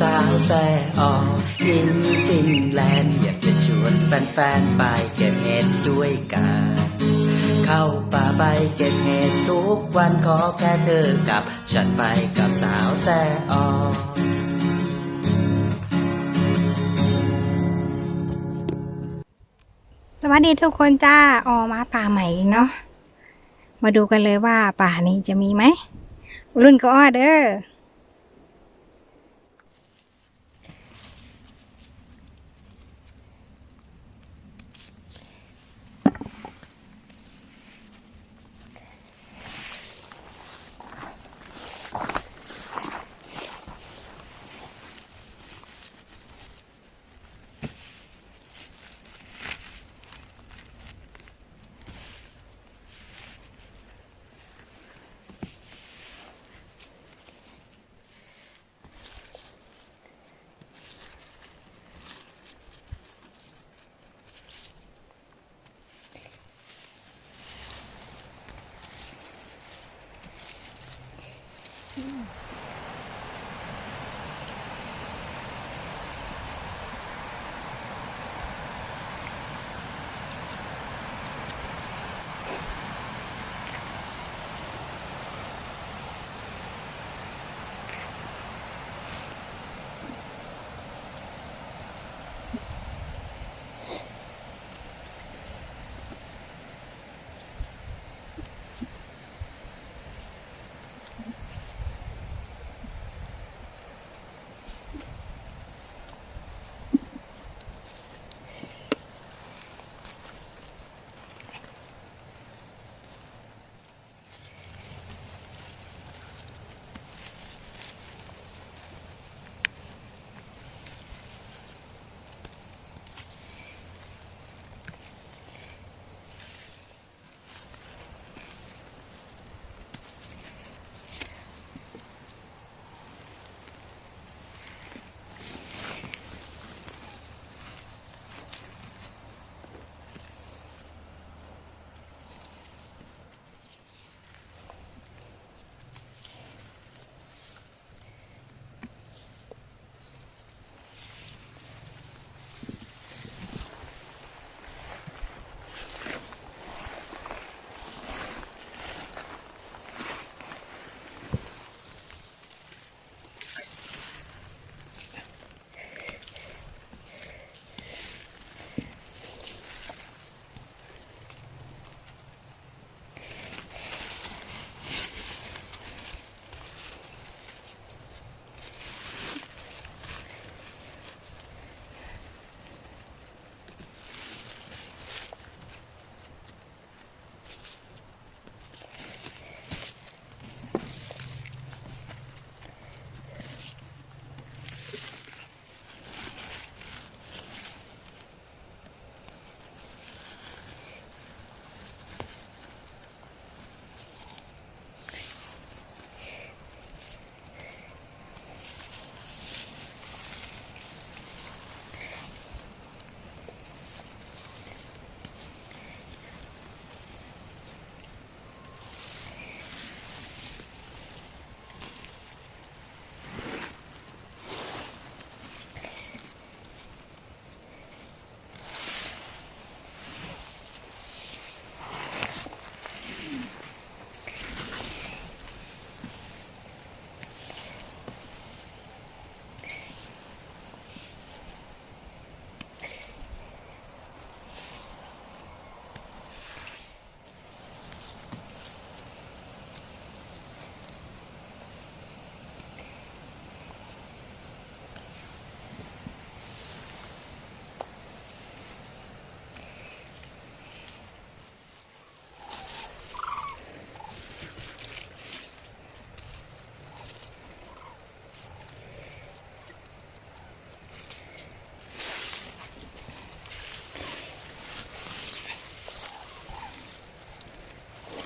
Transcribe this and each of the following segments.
สาวแซ่ออินฟินแลนด์อยากจะชวนแฟนๆไปเก็บเห็ดด้วยกัน เข้าป่าไปเก็บเห็ดทุกวันขอแค่เธอกับ ฉันไปกับสาวแซ่ออสวัสดีทุกคนจ้าออมาป่าใหม่เนาะมาดูกันเลยว่าป่านี้จะมีไหม รุ่นก็อ้อเด้อ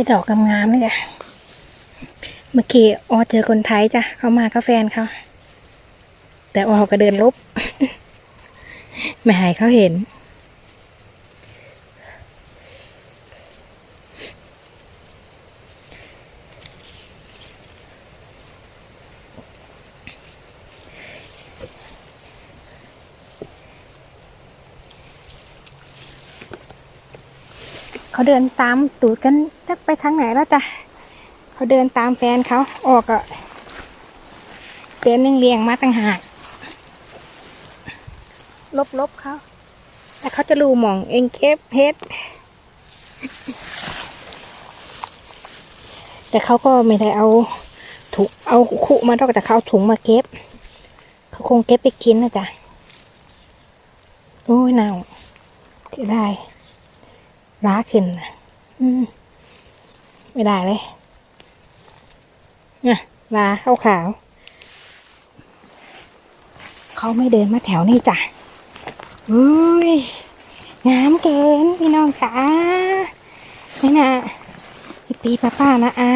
ที่ดอกกำงามเลยจ้ะเมื่อกี้ออเจอคนไทยจ้ะเขามากับแฟนเขาแต่ออก็เดินลบ ไม่หายเขาเห็น เขาเดินตามตูดกัน ไปทางไหนแล้วจ้ะเขาเดินตามแฟนเขาออกอะเดินเรียงๆมาต่างหากลบๆเขาแต่เขาจะรูหมองเองเคฟเพชรแต่เขาก็ไม่ได้เอาถุงเอาคุมาดอกแต่เขาเอาถุงมาเก็บ เขาคงเก็บไปกินนะจ๊ะโอ้ยหนาวที่ได้ล้าขึ้นนะอืม ไม่ได้เลยน่ะลาขาวขาว เขาไม่เดินมาแถวนี้จ้ะอุ้ยงามเกินพี่น้องจ๋านี่นะพี่ปีป้าป้านะอา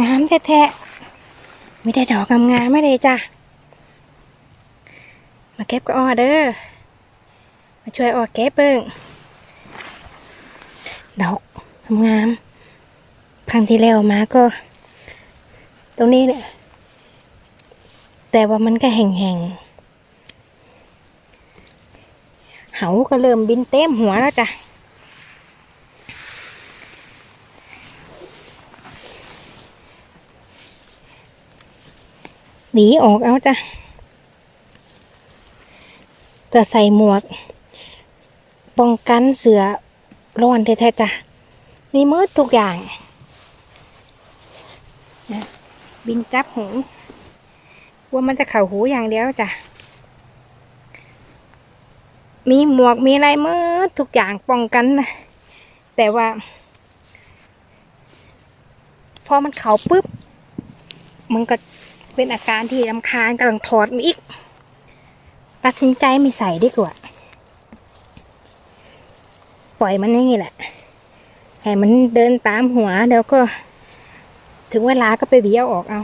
งามแท้ๆไม่ได้ดอกงามๆไม่เลยจ้ะ มาเก็บก็ออเด้อ มาช่วยออกเก็บเบิ่งดอก งามครั้งที่แล้วมาก็ ตรงนี้เนี่ยแต่ว่ามันก็แห่งๆ เหาก็เริ่มบินเต็มหัวแล้วจ้ะหนีออกเอาจ้ะจะใส่หมวก ป้องกันเสือร้อนแท้ๆจ้ะ มีมืดทุกอย่างนะบินจับหูว่ามันจะเข่าหูอย่างเดียวจ้ะ มีหมวกมีอะไรมืดทุกอย่างป้องกันนะแต่ว่า พอมันเข่าปุ๊บ มันก็เป็นอาการที่รำคาญกำลังถอดมาอีก ตัดสินใจไม่ใส่ดีกว่า ปล่อยมันอย่างนี้แหละ ให้มันเดินตามหัวเดี๋ยวก็ ถึงเวลาก็ไปเบี้ยวออกเอา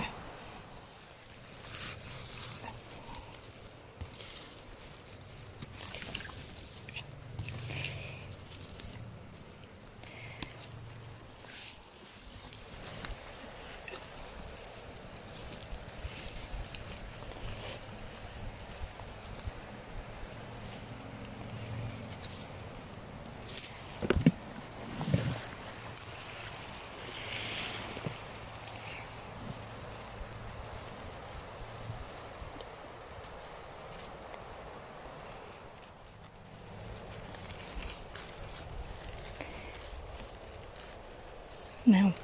เ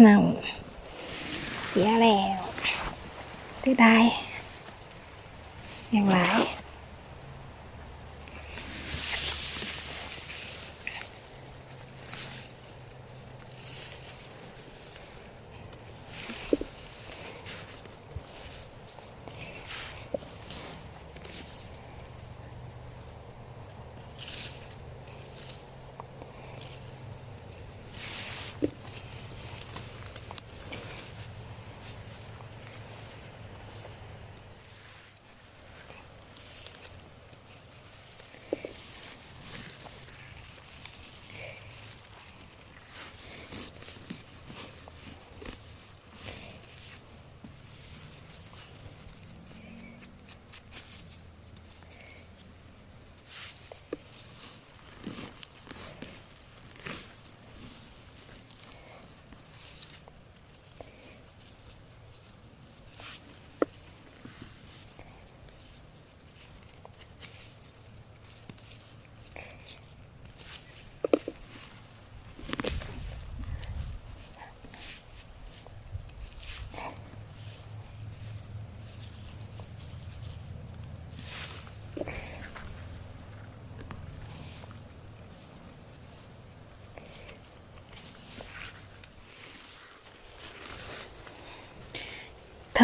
เน่าเสียแล้วจะได้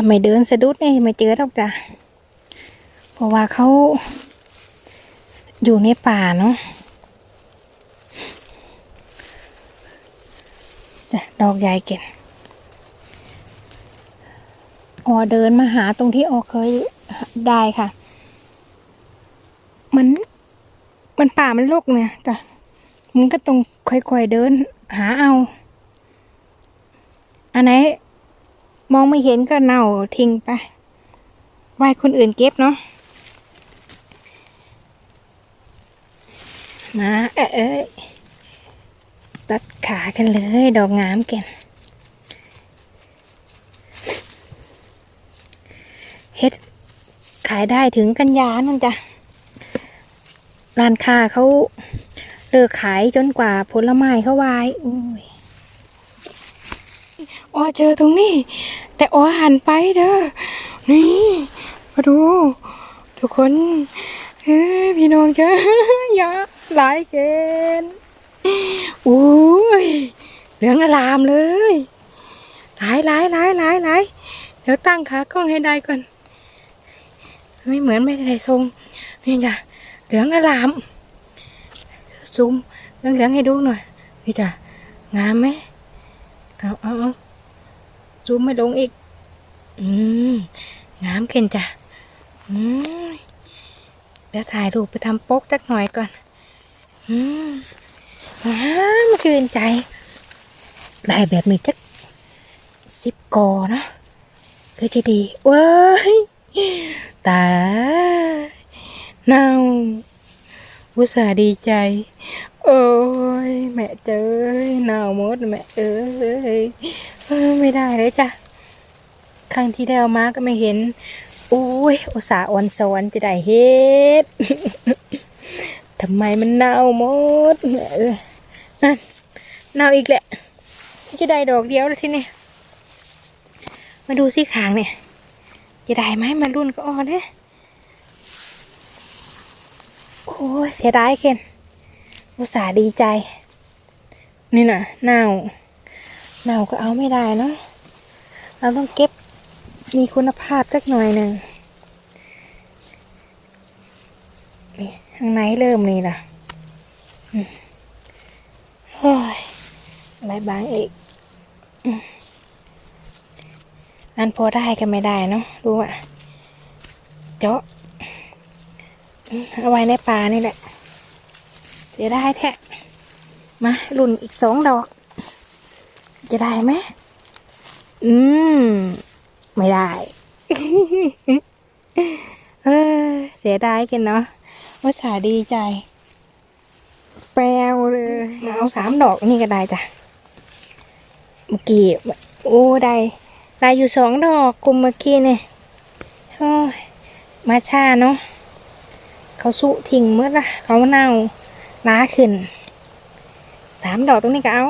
ถ้าไม่เดินสะดุดนี่ไม่เจอหรอกจ้ะเพราะว่าเขาอยู่ในป่าเนาะจ้ะดอกใหญ่เก่งออเดินมาหาตรงที่ออเคยได้ค่ะ มัน มันป่ามันรกเนี่ยจ้ะมันก็ต้องค่อยๆเดิน หาเอา อันไหน มองไม่เห็นก็เน่าทิ้งไปไว้คนอื่นเก็บเนาะมาเอ้ยตัดขากันเลย ดอกงามก่นเฮ็ดขายได้ถึงกันยานั่นจ้ะร้านค้าเขาเลิกขายจนกว่าผลไม้เขาวายอุ้ย อ๋อเจอตรงนี้ แต่อ๋อหันไปเด้อนี่มาดู ทุกคนเฮ้ยพี่น้องเจ้าอย่าหลายเกินอุ้ยเหลืองอลามเลยหลายหลายหลายหลายหลายเดี๋ยวตั้งขากล้องให้ได้ก่อน ไม่เหมือนไม่ได้ทรงนี่จ้ะเหลืองอลามซูมเหลืองๆให้ดูหน่อยนี่จ้ะงามไหมเอาเอาเอา ซูมไม่ลงอีก อืมงามเกินจ้ะอืมเดี๋ยวถ่ายรูปไปทำโป๊กสักหน่อยก่อน อืมอ้ามชื่นใจได้แบบนี้จักสิบกอนะก็จะดีเว้ยตาเน่าอุตส่าห์ดีใจ โอ้ย แม่เจอหนาวหมดแม่เอ้ย ไม่ได้เลยจ้ะ ครั้งที่แล้วมาก็ไม่เห็นโอ้ยอุตสาห์อ่อนสวรรค์จะได้เฮ็ดทำไมมันเน่าหมดเออนั่นเน่าอีกแหละ จะได้ดอกเดียวแล้วทีนี้มาดูสิขางเนี่ย จะได้ไหมมารุ่นก็อ่อนนะโอ้ยเสียดายเคนอุตส่าห์ดีใจ นี่น่ะเน่า เน่าก็เอาไม่ได้เนาะเราต้องเก็บมีคุณภาพสักหน่อยหนึ่งนี่ข้างในเริ่มนี่ล่ะโอ้ยอะไรบางอีกอันพอได้ก็ไม่ได้เนาะรู้อะ เจาะเอาไว้ในป่านี่แหละเสียได้แท้มารุ่นอีกสองดอก จะได้ไหมอืม ไม่ได้ เออ เสียดายกันเนาะว่าสาดีใจ แปลวเลยมาเอาสามดอกนี่ก็ได้จ้ะ เมื่อกี้ โอ้ได้ได้อยู่สองดอกกลุ่มเมื่อกี้เนี่ยโอ้ยมาชาเนาะเขาสุทิ้งเมื่อละเขาเน่าล้าขึ้นสามดอกตรงนี้ก็เอา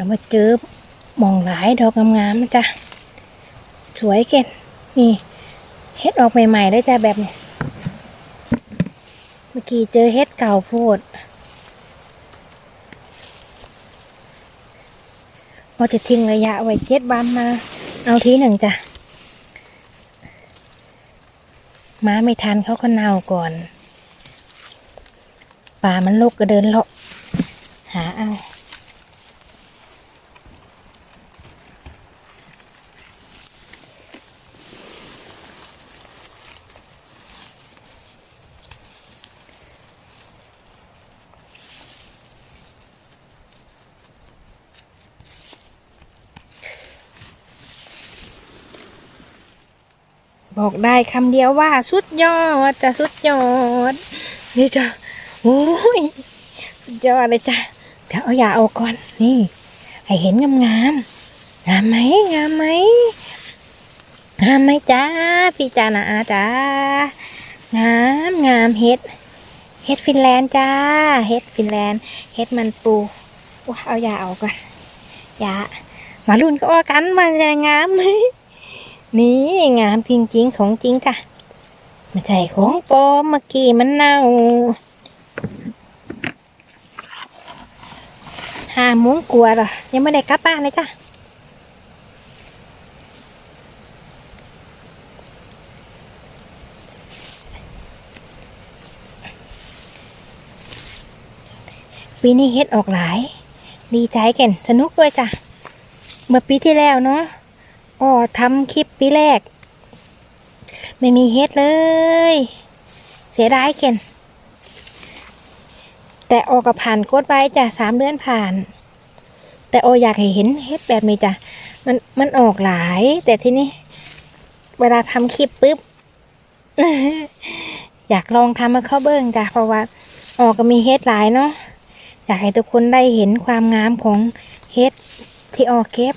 เรามาเจอมองหลายดอกงามๆนะจ๊ะ สวยเก่นนี่เฮ็ดออกใหม่ๆได้จ้ะแบบเนี้เมื่อกี้เจอเฮ็ดเก่าโพดเราจะทิ้งระยะไว้เจ็ดวันมา เอาทีหนึ่งจ้ะ ม้าไม่ทันเขาก็เน่าก่อน ป่ามันลกก็เดินเลาะหาเอา บอกได้คำเดียวว่าสุดยอดจะสุดยอดนี่จ้ะโอ้ยสุดยอดเลยจ้ะเดี๋ยวเอายาเอาก่อนนี่ ให้เห็นงามงามงามไหมงามไหมงามไหมจ้าพี่จานาอาจ้างามงามเฮ็ดเฮ็ดฟินแลนด์จ้าเฮ็ดฟินแลนด์เฮ็ดมันปูว้าเอายาเอาก่อนยามาลุ้นก็ว่ากันมันจะงามไหม นี่งามจริงๆของจริงจ้ะไม่ใช่ของปลอมเมื่อกี้มันเน่าห้ามุ้งกลัวหรอยังไม่ได้กลับบ้านเลยจ้ะปีนี้เฮ็ดออกหลาย ดีใจกันสนุกด้วยจ้ะเมื่อปีที่แล้วเนาะ อ๋อทำคลิปปีแรก ไม่มีเฮ็ดเลย เสียดายเกนแต่โอกกับผ่านโกดไว้จ้ะสามเดือนผ่าน แต่โออยากให้เห็นเฮ็ดแบบนี้จ้ะมันมันออกหลาย แต่ทีนี้ เวลาทำคลิปปุ๊บ อยากลองทำมาเข้าเบิ้งจ้ะเพราะว่า ออกก็มีเฮ็ดหลายเนาะอยากให้ทุกคนได้เห็นความงามของเฮ็ดที่ออกเก็บ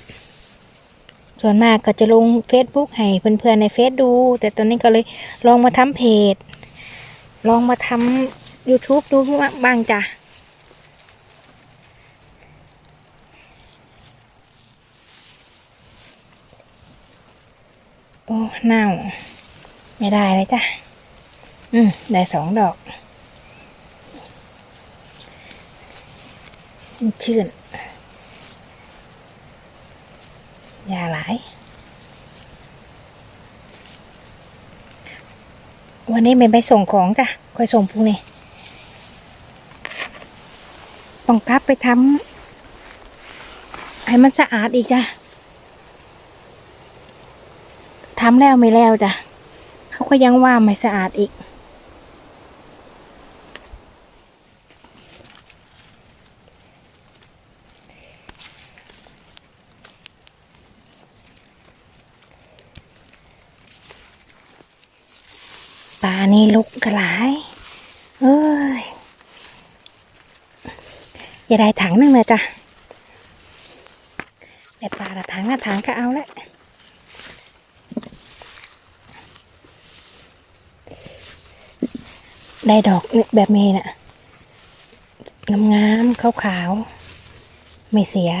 ส่วนมากก็จะลง Facebook ให้เพื่อนๆในเฟซดู แต่ตอนนี้ก็เลยลองมาทำเพจ ลองมาทำ YouTube ดูบ้างจ้ะโอ้เน่า ไม่ได้เลยจ้ะ อืม ได้สองดอก ชื่น ยาหลาย วันนี้ไม่ไปส่งของจ้ะค่อยส่งพรุ่งนี้ ต้องกลับไปทำให้มันสะอาดอีกจ้ะทำแล้วไม่แล้วจ้ะ เขาก็ยังว่าไม่สะอาดอีก ปลานี่ลุกกระหลาย เอ้ย จะได้ถังหนึ่งเลยจ้ะแต่ปลาละถังละถังก็เอาละได้ดอกแบบนี้น่ะงามๆขาวๆไม่เสีย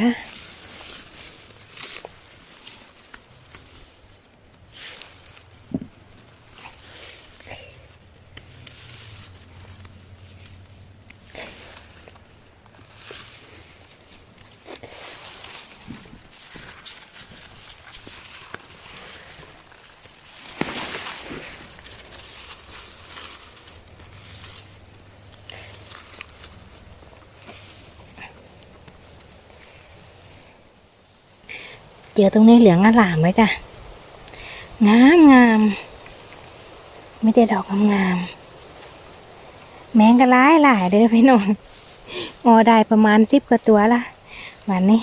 เจอตรงนี้เหลืองอลามเลยจ้ะงามงามไม่ได้ดอกงามๆแมงก็ร้ายหลายเด้อพี่น้องงอได้ประมาณสิบกว่าตัวละวันนี้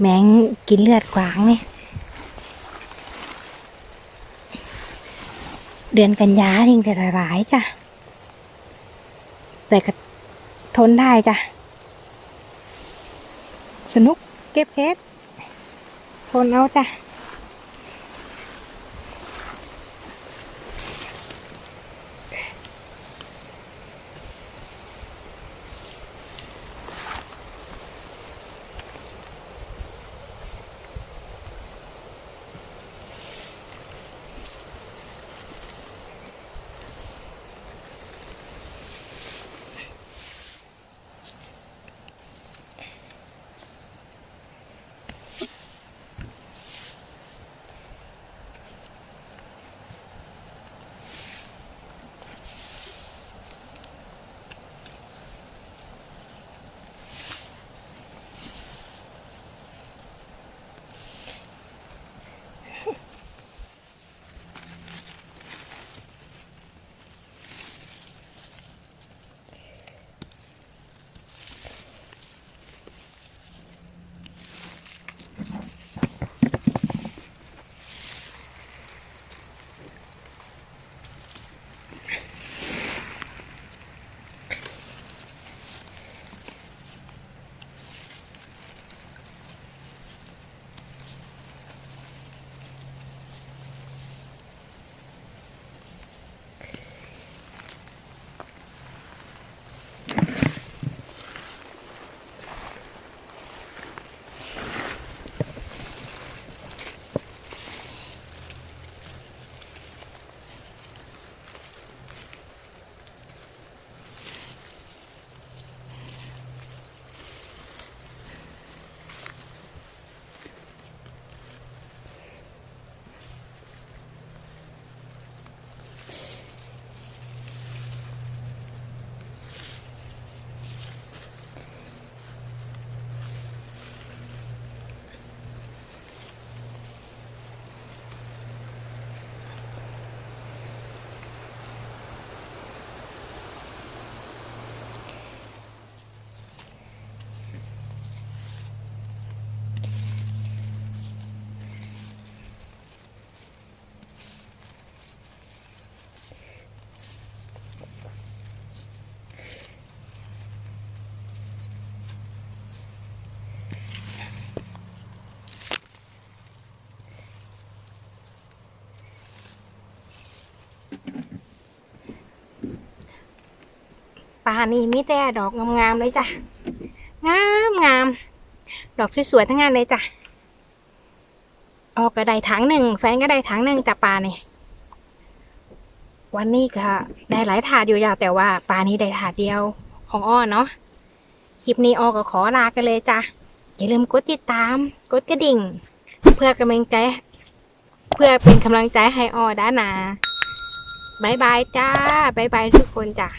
แมงกินเลือดกวางนี่เดือนกันยาทิ้งแต่ละหลายจ้ะ แต่ก็ทนได้จ้ะ สนุกเก็บเพช คนเอาจ้ะ ป่านี่มีแต่ดอกงามๆเลยจ้ะ งามงามดอกสวยๆทั้งนั้นเลยจ้ะ ออกก็ได้ถังหนึ่ง แฟนก็ได้ถังหนึ่งจากป่านี่วันนี้ก็ได้หลายถาดอยู่จ้ะแต่ว่าป่านี้ได้ถาดเดียวของอ้อเนาะ คลิปนี้ออกก็ขอลากันเลยจ้ะ อย่าลืมกดติดตาม กดกระดิ่ง เพื่อกำลังใจ เพื่อเป็นกำลังใจให้อ้อด้านหนาบายบายจ้าบายบายทุกคนจ้ะ